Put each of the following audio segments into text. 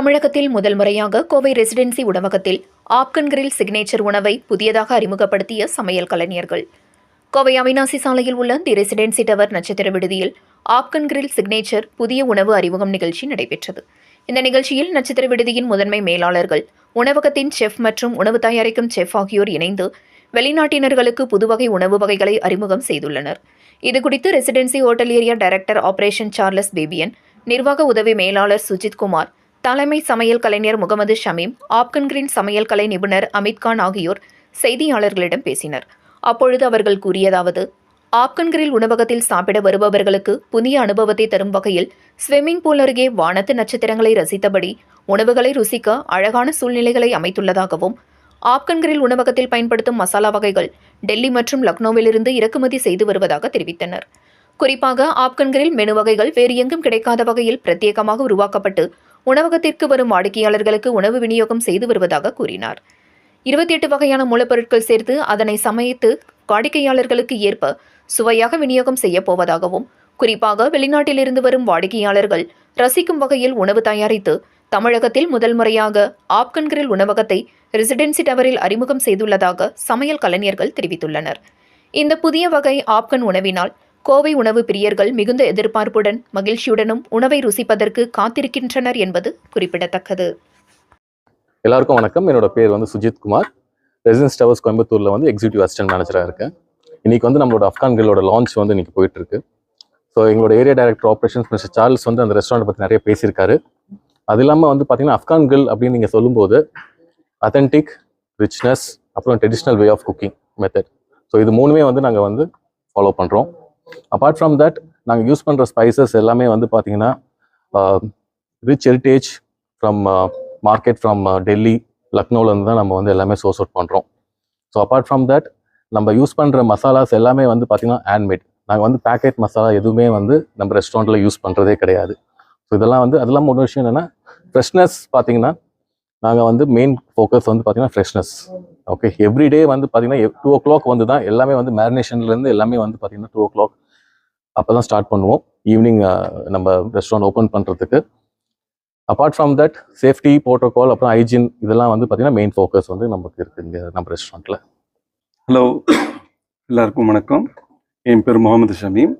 தமிழகத்தில் முதல் முறையாக கோவை ரெசிடென்சி உணவகத்தில் ஆப்கன் கிரில் சிக்னேச்சர் உணவை புதியதாக அறிமுகப்படுத்திய சமையல் கலைஞர்கள். கோவை அவினாசி சாலையில் உள்ள தி ரெசிடென்சி டவர் நட்சத்திர விடுதியில் ஆப்கன் கிரில் சிக்னேச்சர் புதிய உணவு அறிமுகம் நிகழ்ச்சி நடைபெற்றது. இந்த நிகழ்ச்சியில் நட்சத்திர விடுதியின் முதன்மை மேலாளர்கள் உணவகத்தின் செஃப் மற்றும் உணவு தயாரிக்கும் செஃப் ஆகியோர் இணைந்து வெளிநாட்டினர்களுக்கு புதுவகை உணவு வகைகளை அறிமுகம் செய்துள்ளனர். இதுகுறித்து residency hotel area director operation Charles Fabian நிர்வாக உதவி மேலாளர் சுஜித் குமார் தலைமை சமையல் கலைஞர் முகமது ஷமீம் ஆப்கன்கிரீன் சமையல் கலை நிபுணர் அமித்கான் ஆகியோர் செய்தியாளர்களிடம் பேசினர். அப்பொழுது அவர்கள் கூறியதாவது ஆப்கன்கிரில் உணவகத்தில் சாப்பிட வருபவர்களுக்கு புதிய அனுபவத்தை தரும் வகையில் ஸ்விம்மிங் பூல் அருகே வானத்து நட்சத்திரங்களை ரசித்தபடி உணவுகளை ருசிக்க அழகான சூழ்நிலைகளை அமைத்துள்ளதாகவும் ஆப்கன்கிரில் உணவகத்தில் பயன்படுத்தும் மசாலா வகைகள் டெல்லி மற்றும் லக்னோவிலிருந்து இறக்குமதி செய்து வருவதாக தெரிவித்தனர். குறிப்பாக ஆப்கன்கிரில் மெனு வகைகள் வேறு எங்கும் கிடைக்காத வகையில் பிரத்யேகமாக உருவாக்கப்பட்டு உணவகத்திற்கு வரும் வாடிக்கையாளர்களுக்கு உணவு விநியோகம் செய்து வருவதாக கூறினார். இருபத்தி எட்டு வகையான மூலப்பொருட்கள் சேர்த்து அதனை சமைத்து வாடிக்கையாளர்களுக்கு ஏற்ப சுவையாக விநியோகம் செய்யப் போவதாகவும் குறிப்பாக வெளிநாட்டிலிருந்து வரும் வாடிக்கையாளர்கள் ரசிக்கும் வகையில் உணவு தயாரித்து தமிழகத்தில் முதல் முறையாக ஆப்கன் கிரில் உணவகத்தை ரெசிடென்சி டவரில் அறிமுகம் செய்துள்ளதாக சமையல் கலைஞர்கள் தெரிவித்துள்ளனர். இந்த புதிய வகை ஆப்கன் உணவினால் கோவை உணவு பிரியர்கள் மிகுந்த எதிர்பார்ப்புடன் மகிழ்ச்சியுடனும் உணவை ருசிப்பதற்கு காத்திருக்கின்றனர் என்பது குறிப்பிடத்தக்கது. எல்லாருக்கும் வணக்கம். என்னோட பேர் வந்து சுஜித் குமார். ரெசிடென்ஸ் டவர்ஸ் கோயம்புத்தூரில் வந்து எக்ஸிக்யூட்டிவ் அசிஸ்டன்ட் மேனேஜராக இருக்கேன். இன்னைக்கு வந்து நம்மளோட அஃப்கான் கிரிலோட லான்ச் வந்து இன்னைக்கு போயிட்டு இருக்கு ஸோ எங்களோட area director operations mister Charles வந்து அந்த ரெஸ்டாரண்ட் பற்றி நிறைய பேசியிருக்காரு. அது இல்லாமல் வந்து பார்த்தீங்கன்னா அஃப்கான் கிரில் அப்படின்னு நீங்கள் சொல்லும்போது அத்தன்டிக் ரிச்னஸ் அப்புறம் traditional way of cooking method so இது மூணுமே வந்து நாங்கள் வந்து ஃபாலோ பண்ணுறோம் அப்பார்ட் ஃப்ரம் தட் நாங்கள் யூஸ் பண்ணுற ஸ்பைசஸ் எல்லாமே வந்து பார்த்தீங்கன்னா rich heritage from market from Delhi லக்னோவிலேருந்து தான் நம்ம வந்து எல்லாமே சோர்ஸ் அவுட் பண்ணுறோம் ஸோ அப்பார்ட் ஃப்ரம் தட் நம்ம யூஸ் பண்ணுற மசாலாஸ் எல்லாமே வந்து பார்த்திங்கன்னா ஹேண்ட்மேட் நாங்கள் வந்து பேக்கெட் மசாலா எதுவுமே வந்து நம்ம ரெஸ்டாரண்ட்டில் யூஸ் பண்ணுறதே கிடையாது. ஸோ இதெல்லாம் வந்து அதெல்லாம் ஒரு விஷயம் என்னென்னா ஃப்ரெஷ்னஸ் பார்த்தீங்கன்னா நாங்கள் வந்து மெயின் ஃபோக்கஸ் வந்து பார்த்தீங்கன்னா ஃப்ரெஷ்னஸ் ஓகே எவ்ரிடே வந்து பார்த்தீங்கன்னா டூ ஓ கிளாக் வந்து தான் எல்லாமே வந்து மேரினேஷன்லேருந்து எல்லாமே வந்து பார்த்தீங்கன்னா டூ ஓ கிளாக் அப்போ தான் ஸ்டார்ட் பண்ணுவோம் ஈவினிங் நம்ம ரெஸ்டாரண்ட் ஓப்பன் பண்ணுறதுக்கு apart from that safety protocol அப்புறம் ஹைஜீன் இதெல்லாம் வந்து பார்த்தீங்கன்னா மெயின் ஃபோக்கஸ் வந்து நமக்கு இருக்குது இங்கே நம்ம ரெஸ்டாரண்ட்டில் ஹலோ எல்லாருக்கும் வணக்கம். என் பேர் Mohammed Shameem.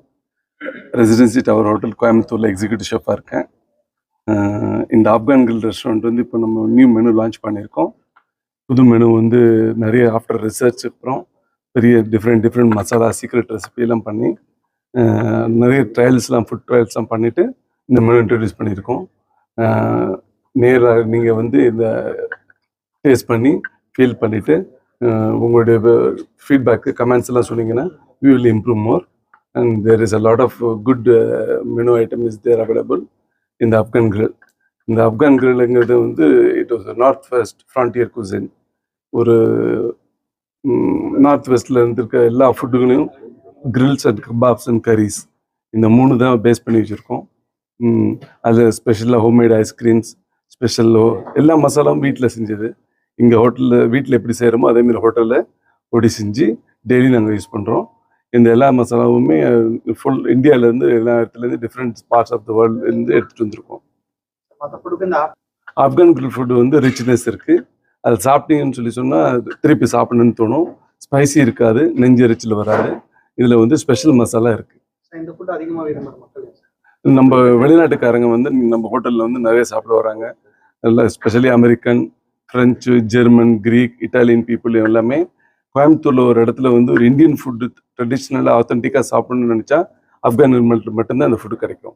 Residency tower hotel கோயம்புத்தூரில் எக்ஸிக்யூட்டிவ் ஷெஃபாக இருக்கேன். இந்த ஆப்கான் கில் ரெஸ்டாரண்ட் வந்து இப்போ நம்ம நியூ மெனு லான்ச் பண்ணியிருக்கோம். புது மெனு வந்து நிறைய ஆஃப்டர் ரிசர்ச் அப்புறம் பெரிய டிஃப்ரெண்ட் டிஃப்ரெண்ட் மசாலா சீக்ரெட் ரெசிபியெல்லாம் பண்ணி நிறைய ட்ரையல்ஸ்லாம் ஃபுட் ட்ரையல்ஸ்லாம் பண்ணிவிட்டு இந்த மெனு இன்ட்ரடியூஸ் பண்ணியிருக்கோம். நேராக நீங்கள் வந்து இந்த டேஸ்ட் பண்ணி ஃபீல் பண்ணிவிட்டு உங்களுடைய ஃபீட்பேக்கு கமெண்ட்ஸ் எல்லாம் சொன்னீங்கன்னா we will improve more and there is a lot of good menu item is there available இந்த ஆப்கான் கிரில் இந்த ஆப்கான் கிரில்ங்கிறது வந்து it was north west frontier cuisine ஒரு நார்த் வெஸ்டில் இருந்திருக்க எல்லா ஃபுட்டுகளையும் grills and kebabs and curries இந்த மூணு தான் பேஸ் பண்ணி வச்சுருக்கோம். அது ஸ்பெஷலாக ஹோம்மேட் ஐஸ்கிரீம்ஸ் ஸ்பெஷலோ எல்லா மசாலாவும் வீட்டில் செஞ்சது. இங்கே ஹோட்டலில் வீட்டில் எப்படி செய்கிறோமோ அதேமாரி ஹோட்டலில் பொடி செஞ்சு டெய்லி நாங்கள் யூஸ் பண்ணுறோம் இந்த எல்லா மசாலாவுமே ஃபுல் இந்தியாவிலேருந்து எல்லா இடத்துலேருந்து டிஃப்ரெண்ட் பார்ட்ஸ் ஆஃப் த வேர்ல்ட்லேருந்து எடுத்துகிட்டு வந்திருக்கோம். ஆப்கான் ஃபுட்டு வந்து ரிச்னஸ் இருக்குது அது சாப்பிட்டீங்கன்னு சொல்லி சொன்னால் திருப்பி சாப்பிடணும்னு தோணும். ஸ்பைசி இருக்காது நெஞ்சு எரிச்சல் வராது. இதில் வந்து ஸ்பெஷல் மசாலா இருக்குது நம்ம வெளிநாட்டுக்காரங்க வந்து நம்ம ஹோட்டலில் வந்து நிறைய சாப்பிட வராங்க. நல்லா specially American French German Greek Italian people எல்லாமே கோயம்புத்தூர்ல ஒரு இடத்துல வந்து ஒரு இந்தியன் ஃபுட்டு ட்ரெடிஷ்னலாக ஆத்தென்டிக்காக சாப்பிடணும்னு நினச்சா ஆப்கான் மட்டும்தான் அந்த ஃபுட்டு கிடைக்கும்.